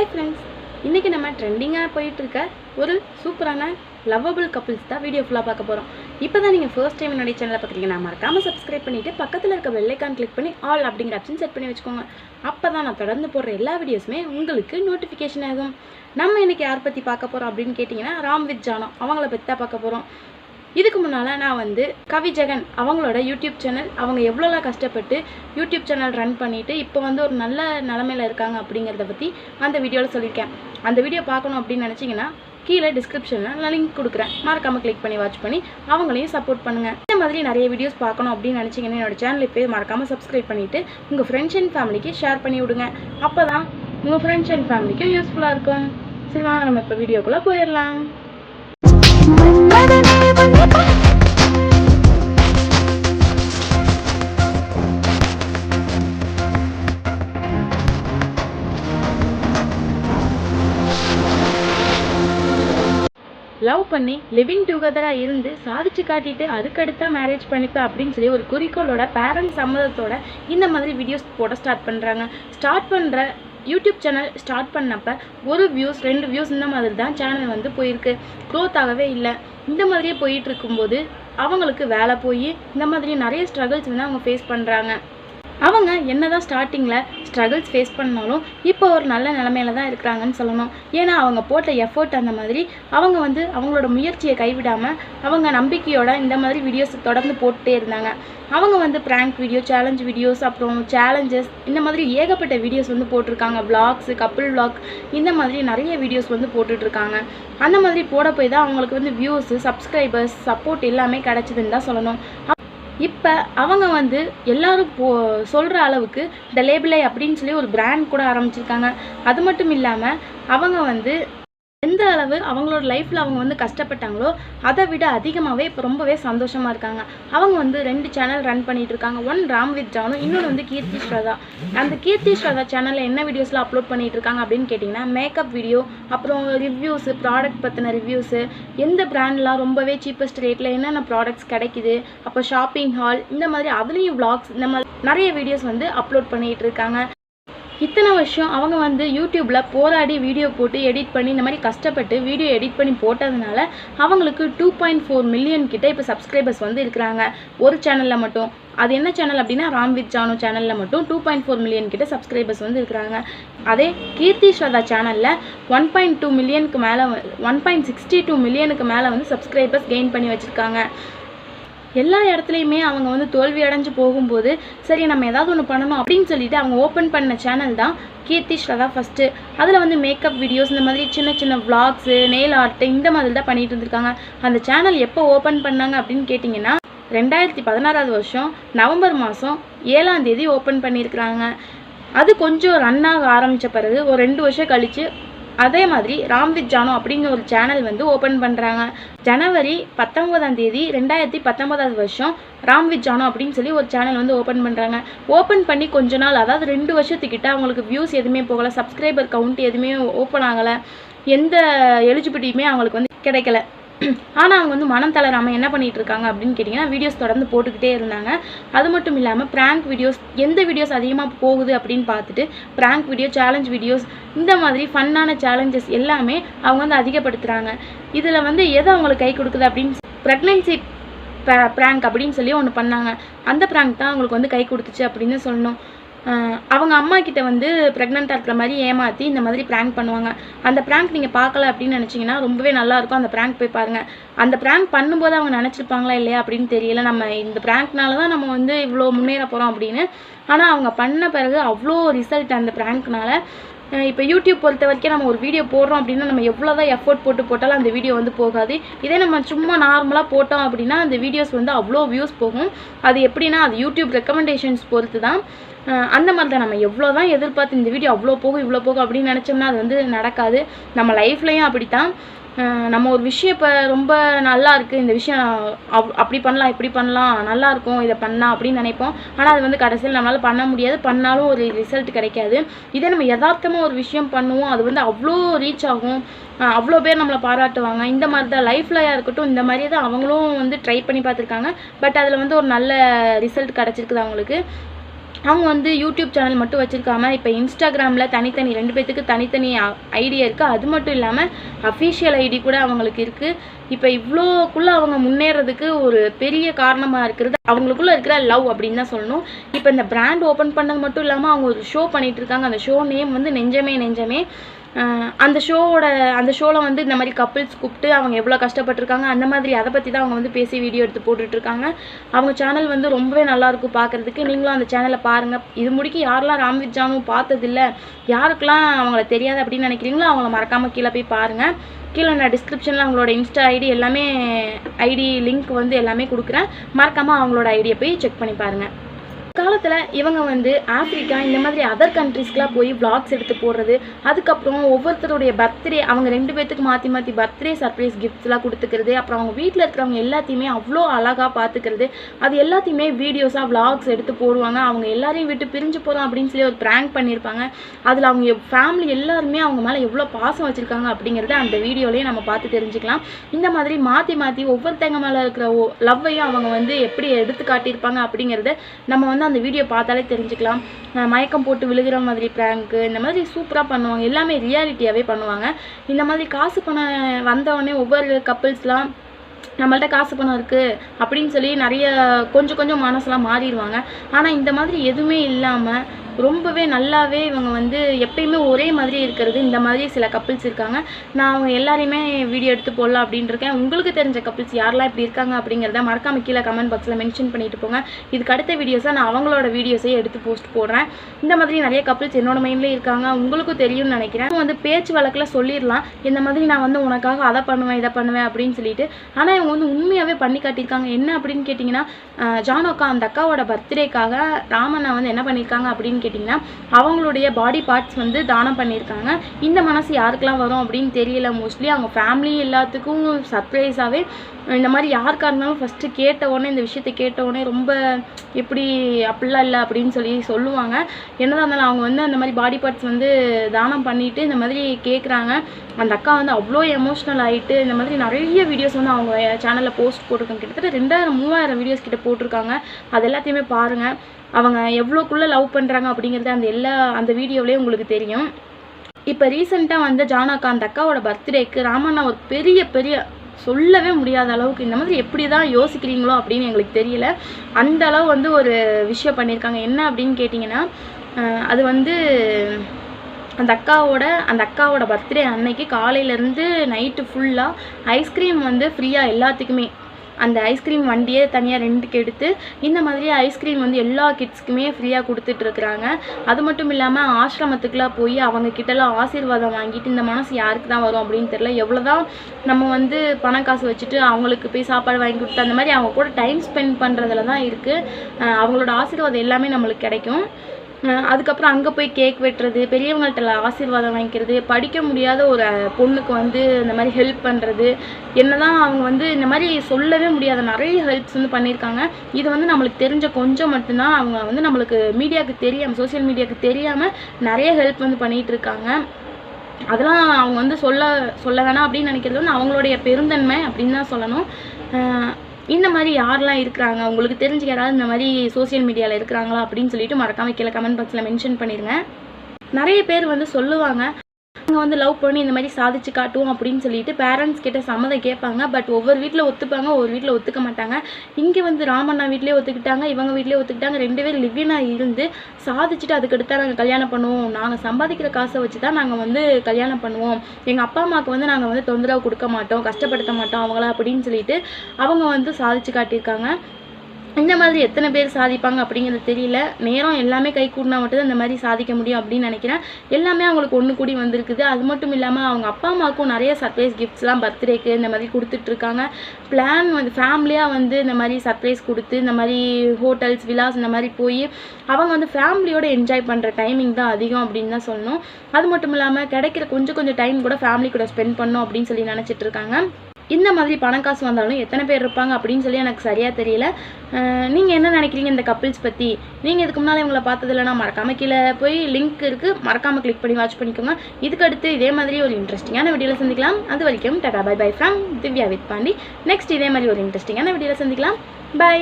Hi friends இன்றைக்கி நம்ம ட்ரெண்டிங்காக போயிட்டுருக்க ஒரு சூப்பரான லவ்வபிள் கப்புள்ஸ் தான் வீடியோ ஃபுல்லாக பார்க்க போகிறோம் இப்போ தான் நீங்கள் ஃபர்ஸ்ட் டைம் என்னுடைய சேனலை பார்க்குறீங்கன்னா மறக்காமல் சப்ஸ்கிரைப் பண்ணிவிட்டு பக்கத்தில் இருக்க வெள்ளைக்கான் கிளிக் பண்ணி ஆல் அப்படிங்கிற ஆப்ஷன் செட் பண்ணி வச்சுக்கோங்க. அப்போ தான் நான் தொடர்ந்து போடுற எல்லா வீடியோஸுமே உங்களுக்கு நோட்டிஃபிகேஷன் ஆகும். நம்ம இன்றைக்கி யார் பற்றி பார்க்க போகிறோம் அப்படின்னு கேட்டிங்கன்னா ராம் வித் ஜானோ அவங்கள பற்றி தான் பார்க்க போகிறோம் இதுக்கு முன்னால் நான் வந்து கவி ஜெகன் அவங்களோட யூடியூப் சேனல் அவங்க எவ்வளோலாம் கஷ்டப்பட்டு யூடியூப் சேனல் ரன் பண்ணிவிட்டு இப்போ வந்து ஒரு நல்ல நிலமையில இருக்காங்க அப்படிங்கிறத பற்றி அந்த வீடியோவில் சொல்லியிருக்கேன். அந்த வீடியோ பார்க்கணும் அப்படின்னு நினச்சிங்கன்னா கீழே டிஸ்கிரிப்ஷனில் நான் லிங்க் கொடுக்குறேன். மறக்காமல் கிளிக் பண்ணி வாட்ச் பண்ணி அவங்களையும் சப்போர்ட் பண்ணுங்கள் இந்த மாதிரி நிறைய வீடியோஸ் பார்க்கணும் அப்படின்னு நினச்சிங்கன்னா என்னோடய சேனல் இப்போ மறக்காமல் சப்ஸ்கிரைப் பண்ணிவிட்டு உங்கள் ஃப்ரெண்ட்ஸ் அண்ட் ஃபேமிலிக்கு ஷேர் பண்ணி விடுங்க. அப்போ தான் உங்கள் ஃப்ரெண்ட்ஸ் அண்ட் ஃபேமிலிக்கும் யூஸ்ஃபுல்லாக இருக்கும். சரி வாங்க நம்ம இப்போ வீடியோக்குள்ளே போயிடலாம். லவ் பண்ணி லிவிங் டுகெதராக இருந்து சாதிச்சு காட்டிட்டு அதுக்கடுத்தா மேரேஜ் பண்ணிப்பேன் அப்படின்னு சொல்லி ஒரு குறிக்கோளோட பேரண்ட் சம்மதத்தோட இந்த மாதிரி வீடியோஸ் போட ஸ்டார்ட் பண்ணுறாங்க ஸ்டார்ட் பண்ணுற யூடியூப் சேனல் ஸ்டார்ட் பண்ணப்ப ஒரு வியூஸ் ரெண்டு வியூஸ் இந்த மாதிரி தான் சேனல் வந்து போயிருக்கு. க்ரோத் ஆகவே இல்லை. இந்த மாதிரியே போயிட்டு இருக்கும்போது அவங்களுக்கு வேலை போய் இந்த மாதிரி நிறைய ஸ்ட்ரகிள்ஸ் வந்து அவங்க ஃபேஸ் பண்ணுறாங்க அவங்க என்னதான் ஸ்டார்டிங்கில் ஸ்ட்ரகிள்ஸ் ஃபேஸ் பண்ணாலும் இப்போ ஒரு நல்ல நிலமையில தான் இருக்கிறாங்கன்னு சொல்லணும். ஏன்னா அவங்க போட்ட எஃபோர்ட் அந்த மாதிரி அவங்க வந்து அவங்களோட முயற்சியை கைவிடாமல் அவங்க நம்பிக்கையோட இந்த மாதிரி வீடியோஸ் தொடர்ந்து போட்டுட்டே இருந்தாங்க. அவங்க வந்து ப்ராங்க் வீடியோ சேலஞ்ச் வீடியோஸ் அப்புறம் சேலஞ்சஸ் இந்த மாதிரி ஏகப்பட்ட வீடியோஸ் வந்து போட்டிருக்காங்க. Vlogs கப்புள் விளாக் இந்த மாதிரி நிறைய வீடியோஸ் வந்து போட்டுட்ருக்காங்க அந்த மாதிரி போட போய் தான் அவங்களுக்கு வந்து வியூஸு சப்ஸ்கிரைபர்ஸ் சப்போர்ட் எல்லாமே கிடச்சிதுன்னு தான் சொல்லணும். இப்போ அவங்க வந்து எல்லோரும் போ சொல்கிற அளவுக்கு த லேபிளை அப்படின்னு சொல்லி ஒரு பிராண்ட் கூட ஆரம்பிச்சிருக்காங்க. அது மட்டும் இல்லாமல் அவங்க வந்து எந்த அளவு அவங்களோட லைஃப்பில் அவங்க வந்து கஷ்டப்பட்டாங்களோ அதை விட அதிகமாகவே இப்போ ரொம்பவே சந்தோஷமாக இருக்காங்க. அவங்க வந்து ரெண்டு சேனல் ரன் பண்ணிட்டு இருக்காங்க. ஒன் ராம் வித் ஜானு இன்னொன்று வந்து கீர்த்தி ஸ்ரதா. அந்த கீர்த்தி ஸ்ரதா சேனலில் என்ன வீடியோஸ்லாம் அப்லோட் பண்ணிட்டு இருக்காங்க அப்படின்னு கேட்டிங்கன்னா மேக்கப் வீடியோ அப்புறம் ரிவ்யூஸு ப்ராடக்ட் பற்றின ரிவ்யூஸு எந்த ப்ராண்ட்லாம் ரொம்பவே சீப்பஸ்ட் ரேட்டில் என்னென்ன ப்ராடக்ட்ஸ் கிடைக்குது அப்போ ஷாப்பிங் ஹால் இந்த மாதிரி அதுலேயும் வ்ளாக்ஸ் இந்த மாதிரி நிறைய வீடியோஸ் வந்து அப்லோட் பண்ணிகிட்டு இருக்காங்க. இத்தனை வருஷம் அவங்க வந்து யூடியூப்பில் போராடி வீடியோ போட்டு எடிட் பண்ணி இந்த மாதிரி கஷ்டப்பட்டு வீடியோ எடிட் பண்ணி போட்டதுனால அவங்களுக்கு டூ பாயிண்ட் ஃபோர் மில்லியன் கிட்ட இப்போ சப்ஸ்கிரைபர்ஸ் வந்து இருக்கிறாங்க. ஒரு சேனலில் மட்டும். அது என்ன சேனல் அப்படின்னா ராம் வித் ஜானு சேனலில் மட்டும் டூ பாயிண்ட் ஃபோர் மில்லியன் கிட்ட சப்ஸ்கிரைபர்ஸ் வந்து இருக்கிறாங்க. அதே கீர்த்தி ஸ்ரதா சேனலில் ஒன் பாயிண்ட் டூ மில்லியனுக்கு மேலே ஒன் பாயிண்ட் சிக்ஸ்டி டூ மில்லியனுக்கு மேலே வந்து சப்ஸ்கிரைபர்ஸ் கெயின் பண்ணி வச்சுருக்காங்க. எல்லா இடத்துலையுமே அவங்க வந்து தோல்வி அடைஞ்சு போகும்போது சரி நம்ம ஏதாவது ஒன்று பண்ணணும் அப்படின்னு சொல்லிட்டு அவங்க ஓப்பன் பண்ண சேனல் தான் கீர்த்தி ஸ்ரதா ஃபஸ்ட்டு அதில் வந்து மேக்கப் வீடியோஸ் இந்த மாதிரி சின்ன சின்ன விளாக்ஸு நெயில் ஆர்ட் இந்த மாதிரி தான் பண்ணிட்டு இருந்திருக்காங்க. அந்த சேனல் எப்போ ஓப்பன் பண்ணாங்க அப்படின்னு கேட்டிங்கன்னா ரெண்டாயிரத்தி பதினாறாவது வருஷம் நவம்பர் மாதம் ஏழாம் தேதி ஓப்பன் பண்ணியிருக்கிறாங்க. அது கொஞ்சம் ரன் ஆக ஆரம்பித்த பிறகு ஒரு ரெண்டு வருஷம் கழித்து அதே மாதிரி ராம் வித் ஜானு அப்படிங்கிற ஒரு சேனல் வந்து ஓப்பன் பண்ணுறாங்க ஜனவரி பத்தொன்பதாம் தேதி ரெண்டாயிரத்தி பத்தொன்பதாவது வருஷம் ராம் வித் அப்படின்னு சொல்லி ஒரு சேனல் வந்து ஓப்பன் பண்ணுறாங்க ஓப்பன் பண்ணி கொஞ்ச நாள் அதாவது ரெண்டு வருஷத்துக்கிட்ட அவங்களுக்கு வியூஸ் எதுவுமே போகலை சப்ஸ்கிரைபர் கவுண்ட் எதுவுமே ஓப்பன் ஆகலை. எந்த எலிஜிபிலிட்டியுமே அவங்களுக்கு வந்து கிடைக்கல. ஆனால் அவங்க வந்து மனம் தளராமல் என்ன பண்ணிகிட்டு இருக்காங்க அப்படின்னு கேட்டிங்கன்னா வீடியோஸ் தொடர்ந்து போட்டுக்கிட்டே இருந்தாங்க. அது மட்டும் இல்லாமல் ப்ராங்க் வீடியோஸ் எந்த வீடியோஸ் அதிகமாக போகுது அப்படின்னு பார்த்துட்டு ப்ராங்க் வீடியோ சேலஞ்ச் வீடியோஸ் இந்த மாதிரி ஃபன்னான சேலஞ்சஸ் எல்லாமே அவங்க வந்து அதிகப்படுத்துகிறாங்க இதில் வந்து எது அவங்களுக்கு கை கொடுக்குது அப்படின்னு ப்ரெக்னென்சி ப்ராங்க் அப்படின்னு சொல்லி ஒன்று பண்ணாங்க. அந்த ப்ராங்க் தான் அவங்களுக்கு வந்து கை கொடுத்துச்சு அப்படின்னு சொல்லணும் அவங்க அம்மா கிட்ட வந்து ப்ரெக்னெண்ட்டாக இருக்கிற மாதிரி ஏமாற்றி இந்த மாதிரி ப்ராங்க் பண்ணுவாங்க. அந்த ப்ராங்க் நீங்கள் பார்க்கல அப்படின்னு நினச்சிங்கன்னா ரொம்பவே நல்லாயிருக்கும் அந்த ப்ராங்க் போய் பாருங்கள் அந்த ப்ராங்க் பண்ணும்போது அவங்க நினச்சிருப்பாங்களா இல்லையா அப்படின்னு தெரியல. நம்ம இந்த ப்ராங்க்னால தான் நம்ம வந்து இவ்வளோ முன்னேற போகிறோம் அப்படின்னு. ஆனால் அவங்க பண்ண பிறகு அவ்வளோ ரிசல்ட் அந்த ப்ராங்க்னால இப்போ யூடியூப் பொறுத்த வரைக்கும் நம்ம ஒரு வீடியோ போடுறோம் அப்படின்னா நம்ம எவ்வளோ தான் எஃபோர்ட் போட்டு போட்டாலும் அந்த வீடியோ வந்து போகாது. இதே நம்ம சும்மா நார்மலாக போட்டோம் அப்படின்னா அந்த வீடியோஸ் வந்து அவ்வளோ வியூஸ் போகும். அது எப்படின்னா அது யூடியூப் ரெக்கமெண்டேஷன்ஸ் பொறுத்து தான் அந்த மாதிரி தான் நம்ம எவ்வளோ தான் எதிர்பார்த்து இந்த வீடியோ அவ்வளோ போகும் இவ்வளோ போகும் அப்படின்னு நினச்சோம்னா அது வந்து நடக்காது. நம்ம லைஃப்லையும் அப்படி தான் நம்ம ஒரு விஷயம் இப்போ ரொம்ப நல்லா இருக்குது இந்த விஷயம் அப் அப்படி பண்ணலாம் இப்படி பண்ணலாம் நல்லா இருக்கும் இதை பண்ணலாம் அப்படின்னு நினைப்போம். ஆனால் அது வந்து கடைசியில் நம்மளால் பண்ண முடியாது பண்ணாலும் ஒரு ரிசல்ட் கிடைக்காது. இதே நம்ம யதார்த்தமாக ஒரு விஷயம் பண்ணுவோம் அது வந்து அவ்வளோ ரீச் ஆகும் அவ்வளோ பேர் நம்மளை பாராட்டுவாங்க. இந்த மாதிரி தான் லைஃப்லையாக இருக்கட்டும் இந்த மாதிரி தான் அவங்களும் வந்து ட்ரை பண்ணி பார்த்துருக்காங்க. பட் அதில் வந்து ஒரு நல்ல ரிசல்ட் கிடச்சிருக்குது அவங்களுக்கு. அவங்க வந்து யூடியூப் சேனல் மட்டும் வச்சுருக்காம இப்போ இன்ஸ்டாகிராமில் தனித்தனி ரெண்டு பேர்த்துக்கு தனித்தனி ஐடியா இருக்குது அது மட்டும் இல்லாமல் அஃபிஷியல் ஐடி கூட அவங்களுக்கு இருக்குது இப்போ இவ்வளோக்குள்ளே அவங்க முன்னேறதுக்கு ஒரு பெரிய காரணமாக இருக்கிறது அவங்களுக்குள்ளே இருக்கிற லவ் அப்படின்னு தான் சொல்லணும். இப்போ இந்த பிராண்ட் ஓப்பன் பண்ணது மட்டும் இல்லாமல் அவங்க ஒரு ஷோ பண்ணிகிட்ருக்காங்க இருக்காங்க. அந்த ஷோ நேம் வந்து நெஞ்சமே நெஞ்சமே. அந்த ஷோவோட அந்த ஷோவில் வந்து இந்த மாதிரி கப்பிள்ஸ் கூப்பிட்டு அவங்க எவ்வளோ கஷ்டப்பட்டிருக்காங்க அந்த மாதிரி அதை பற்றி தான் அவங்க வந்து பேசி வீடியோ எடுத்து போட்டுட்ருக்காங்க. அவங்க சேனல் வந்து ரொம்பவே நல்லாயிருக்கும் பார்க்குறதுக்கு பார்க்கறதுக்கு. நீங்களும் அந்த சேனலை பாருங்கள் இது முடிக்க யாரெல்லாம் ராம்வித் ஜானும் பார்த்ததில்ல யாருக்கெல்லாம் அவங்கள தெரியாது அப்படின்னு நினைக்கிறீங்களோ அவங்கள மறக்காமல் கீழே போய் பாருங்கள் கீழே நான் டிஸ்கிரிப்ஷனில் அவங்களோட இன்ஸ்டா ஐடி எல்லாமே ஐடி லிங்க் வந்து எல்லாமே கொடுக்குறேன். மறக்காமல் அவங்களோட ஐடியை போய் செக் பண்ணி பாருங்கள் காலத்தில் இவங்க வந்து ஆப்பிரிக்கா இந்த மாதிரி அதர் கண்ட்ரீஸ்க்குலாம் போய் விளாக்ஸ் எடுத்து போடுறது அதுக்கப்புறம் ஒவ்வொருத்தருடைய பர்த்டே அவங்க ரெண்டு பேர்த்துக்கு மாற்றி மாற்றி பர்த்டே சர்ப்ரைஸ் கிஃப்ட்ஸ்லாம் கொடுத்துக்கிறது அப்புறம் அவங்க வீட்டில் இருக்கிறவங்க எல்லாத்தையுமே அவ்வளோ அழகாக பார்த்துக்கிறது அது எல்லாத்தையுமே வீடியோஸாக விளாக்ஸ் எடுத்து போடுவாங்க. அவங்க எல்லாரையும் விட்டு பிரிஞ்சு போகிறோம் அப்படின்னு சொல்லி ஒரு ப்ராங்க் பண்ணியிருப்பாங்க அதில் அவங்க ஃபேமிலி எல்லாருமே அவங்க மேலே எவ்வளோ பாசம் வச்சுருக்காங்க அப்படிங்கிறத அந்த வீடியோலேயே நம்ம பார்த்து தெரிஞ்சுக்கலாம். இந்த மாதிரி மாற்றி மாற்றி ஒவ்வொருத்தங்க மேலே இருக்கிற லவ்வையும் அவங்க வந்து எப்படி எடுத்து காட்டியிருப்பாங்க அப்படிங்கிறத நம்ம வந்து வந்து அந்த வீடியோ பார்த்தாலே தெரிஞ்சுக்கலாம். மயக்கம் போட்டு விழுகிற மாதிரி ப்ராங்க்கு இந்த மாதிரி சூப்பராக பண்ணுவாங்க. எல்லாமே ரியாலிட்டியாகவே பண்ணுவாங்க. இந்த மாதிரி காசு பணம் வந்தவொடனே ஒவ்வொரு கப்பிள்ஸ்லாம் நம்மள்ட்ட காசு பணம் இருக்குது அப்படின்னு சொல்லி நிறைய கொஞ்சம் கொஞ்சம் மனசெலாம் மாறிடுவாங்க. ஆனால் இந்த மாதிரி எதுவுமே இல்லாமல் ரொம்பவே நல்லாவே இவங்க வந்து எப்பயுமே ஒரே மாதிரி இருக்கிறது இந்த மாதிரி சில கப்பிள்ஸ் இருக்காங்க. நான் அவங்க எல்லாரையுமே வீடியோ எடுத்து போடலாம் அப்படின்னு இருக்கேன். உங்களுக்கு தெரிஞ்ச கப்பிள்ஸ் யாரெல்லாம் இப்படி இருக்காங்க அப்படிங்கிறத மறக்காம கீழே கமெண்ட் பாக்ஸில் மென்ஷன் பண்ணிட்டு போங்க. இதுக்கு அடுத்த வீடியோஸாக நான் அவங்களோட வீடியோஸை எடுத்து போஸ்ட் போடுறேன். இந்த மாதிரி நிறைய கப்பிள்ஸ் என்னோட மைண்ட்லேயே இருக்காங்க. உங்களுக்கும் தெரியும்னு நினைக்கிறேன். வந்து பேச்சு வழக்கில் சொல்லிடலாம். இந்த மாதிரி நான் வந்து உனக்காக அதை பண்ணுவேன் இதை பண்ணுவேன் அப்படின்னு சொல்லிட்டு. ஆனால் இவங்க வந்து உண்மையாகவே பண்ணி காட்டியிருக்காங்க. என்ன அப்படின்னு கேட்டிங்கன்னா ஜானோக்கா அந்த அக்காவோட பர்த்டேக்காக ராமண்ணா வந்து என்ன பண்ணியிருக்காங்க அப்படின்னு கேட்டிங்கன்னா அவங்களுடைய பாடி பார்ட்ஸ் வந்து தானம் பண்ணியிருக்காங்க. இந்த மனசு யாருக்கெல்லாம் வரும் அப்படின்னு தெரியல. மோஸ்ட்லி அவங்க ஃபேமிலி எல்லாத்துக்கும் சர்ப்ரைஸாகவே இந்த மாதிரி யாருக்காக இருந்தாலும் ஃபஸ்ட்டு கேட்ட உடனே இந்த விஷயத்தை கேட்ட உடனே ரொம்ப எப்படி அப்படிலாம் இல்லை அப்படின்னு சொல்லி சொல்லுவாங்க. என்னதான் இருந்தாலும் அவங்க வந்து அந்த மாதிரி பாடி பார்ட்ஸ் வந்து தானம் பண்ணிவிட்டு இந்த மாதிரி கேட்குறாங்க அந்த அக்கா வந்து அவ்வளோ எமோஷ்னல் ஆகிட்டு இந்த மாதிரி நிறைய வீடியோஸ் வந்து அவங்க சேனலில் போஸ்ட் போட்டிருக்காங்க. கிட்டத்தட்ட ரெண்டாயிரம் மூவாயிரம் வீடியோஸ் கிட்ட போட்டிருக்காங்க. அது எல்லாத்தையுமே பாருங்கள் அவங்க எவ்வளோக்குள்ளே லவ் பண்ணுறாங்க அப்படிங்கிறது அந்த எல்லா அந்த வீடியோவிலே உங்களுக்கு தெரியும். இப்போ ரீசெண்டாக வந்து ஜானாக்கா அந்த அக்காவோட பர்த்டேக்கு ராமண்ணா ஒரு பெரிய பெரிய சொல்லவே முடியாத அளவுக்கு இந்த மாதிரி எப்படி தான் யோசிக்கிறீங்களோ அப்படின்னு எங்களுக்கு தெரியல. அந்த அளவு வந்து ஒரு விஷயம் பண்ணியிருக்காங்க. என்ன அப்படின்னு கேட்டிங்கன்னா அது வந்து அந்த அக்காவோட அந்த அக்காவோட பர்த்டே அன்னைக்கு காலையிலேருந்து நைட்டு ஃபுல்லாக ஐஸ்கிரீம் வந்து ஃப்ரீயாக எல்லாத்துக்குமே அந்த ஐஸ்கிரீம் வண்டியே தனியாக ரெண்டுக்கு எடுத்து இந்த மாதிரி ஐஸ்கிரீம் வந்து எல்லா கிட்ஸ்க்குமே ஃப்ரீயாக கொடுத்துட்ருக்குறாங்க அது மட்டும் இல்லாமல் ஆசிரமத்துக்குலாம் போய் அவங்க கிட்டலாம் ஆசீர்வாதம் வாங்கிட்டு இந்த மனசு யாருக்கு தான் வரும் அப்படின்னு தெரியல. எவ்வளோ தான் நம்ம வந்து பணம் காசு வச்சுட்டு அவங்களுக்கு போய் சாப்பாடு வாங்கி கொடுத்து அந்த மாதிரி அவங்க கூட டைம் ஸ்பெண்ட் பண்ணுறதுல தான் இருக்குது அவங்களோட ஆசீர்வாதம் எல்லாமே நம்மளுக்கு கிடைக்கும். அதுக்கப்புறம் அங்கே போய் கேக் வெட்டுறது பெரியவங்கள்ட்ட ஆசீர்வாதம் வாங்கிக்கிறது படிக்க முடியாத ஒரு பொண்ணுக்கு வந்து இந்த மாதிரி ஹெல்ப் பண்ணுறது என்னதான் அவங்க வந்து இந்த மாதிரி சொல்லவே முடியாத. நிறைய ஹெல்ப்ஸ் வந்து பண்ணியிருக்காங்க. இது வந்து நம்மளுக்கு தெரிஞ்ச கொஞ்சம் மட்டும்தான் அவங்க வந்து நம்மளுக்கு மீடியாவுக்கு தெரியாமல் சோஷியல் மீடியாவுக்கு தெரியாமல் நிறைய ஹெல்ப் வந்து பண்ணிகிட்டு இருக்காங்க அதெல்லாம் அவங்க வந்து சொல்ல சொல்ல வேணாம் அப்படின்னு நினைக்கிறது வந்து அவங்களுடைய பெருந்தன்மை அப்படின்னு தான் சொல்லணும். இந்த மாதிரி யாரெல்லாம் இருக்கிறாங்க? உங்களுக்கு தெரிஞ்சு யாராவது இந்த மாதிரி சோசியல் மீடியாவில் இருக்கிறாங்களா? அப்படின்னு சொல்லிட்டு மறக்காம கீழே கமெண்ட் பாக்ஸில் மென்ஷன் பண்ணிடுங்க நிறைய பேர் வந்து சொல்லுவாங்க நாங்கள் வந்து லவ் பண்ணி இந்த மாதிரி சாதிச்சு காட்டுவோம் அப்படின்னு சொல்லிட்டு பேரண்ட்ஸ் கிட்ட சம்மதம் கேட்பாங்க. பட் ஒவ்வொரு வீட்டில் ஒத்துப்பாங்க ஒவ்வொரு வீட்டில் ஒத்துக்க மாட்டாங்க. இங்கே வந்து ராமண்ணா வீட்லேயே ஒத்துக்கிட்டாங்க இவங்க வீட்லேயே ஒத்துக்கிட்டாங்க. ரெண்டு பேரும் லிவ்வினாக இருந்து சாதிச்சுட்டு அதுக்கடுத்து தான் நாங்கள் கல்யாணம் பண்ணுவோம். நாங்கள் சம்பாதிக்கிற காசை வச்சு தான் நாங்கள் வந்து கல்யாணம் பண்ணுவோம். எங்கள் அப்பா அம்மாவுக்கு வந்து நாங்கள் வந்து தொந்தரவு கொடுக்க மாட்டோம் கஷ்டப்படுத்த மாட்டோம் அவங்கள அப்படின்னு சொல்லிட்டு அவங்க வந்து சாதிச்சு காட்டியிருக்காங்க. இந்த மாதிரி எத்தனை பேர் சாதிப்பாங்க அப்படிங்கிறது தெரியல. நேரம் எல்லாமே கை கூடினா மட்டும் இந்த மாதிரி சாதிக்க முடியும் அப்படின்னு நினைக்கிறேன். எல்லாமே அவங்களுக்கு ஒன்று கூடி வந்திருக்குது. அது மட்டும் இல்லாமல் அவங்க அப்பா அம்மாவுக்கும் நிறைய சர்ப்ரைஸ் கிஃப்ட்ஸ்லாம் பர்த்டேக்கு இந்த மாதிரி கொடுத்துட்ருக்காங்க பிளான் வந்து ஃபேமிலியாக வந்து இந்த மாதிரி சர்ப்ரைஸ் கொடுத்து இந்த மாதிரி ஹோட்டல்ஸ் விலாஸ் இந்த மாதிரி போய் அவங்க வந்து ஃபேமிலியோட என்ஜாய் பண்ணுற டைமிங் தான் அதிகம் அப்படின்னு தான் சொல்லணும். அது மட்டும் இல்லாமல் கிடைக்கிற கொஞ்சம் கொஞ்சம் டைம் கூட ஃபேமிலி கூட ஸ்பெண்ட் பண்ணணும் அப்படின்னு சொல்லி நினச்சிட்ருக்காங்க இந்த மாதிரி பணம் காசு வந்தாலும் எத்தனை பேர் இருப்பாங்க அப்படின்னு சொல்லி எனக்கு சரியாக தெரியல. நீங்கள் என்ன நினைக்கிறீங்க இந்த கப்பிள்ஸ் பற்றி நீங்கள் இதுக்கு முன்னால் இவங்களை பார்த்ததில்லனா மறக்காமல் கீழே போய் லிங்க் இருக்குது மறக்காமல் கிளிக் பண்ணி வாட்ச் பண்ணிக்கோங்க. இதுக்கு அடுத்து இதே மாதிரி ஒரு இன்ட்ரெஸ்டிங்கான வீடியோவில் சந்திக்கலாம். அது வரைக்கும் tata bye bye from Divya with Pandi next இதே மாதிரி ஒரு இன்ட்ரெஸ்டிங்கான வீடியோவில் சந்திக்கலாம். பை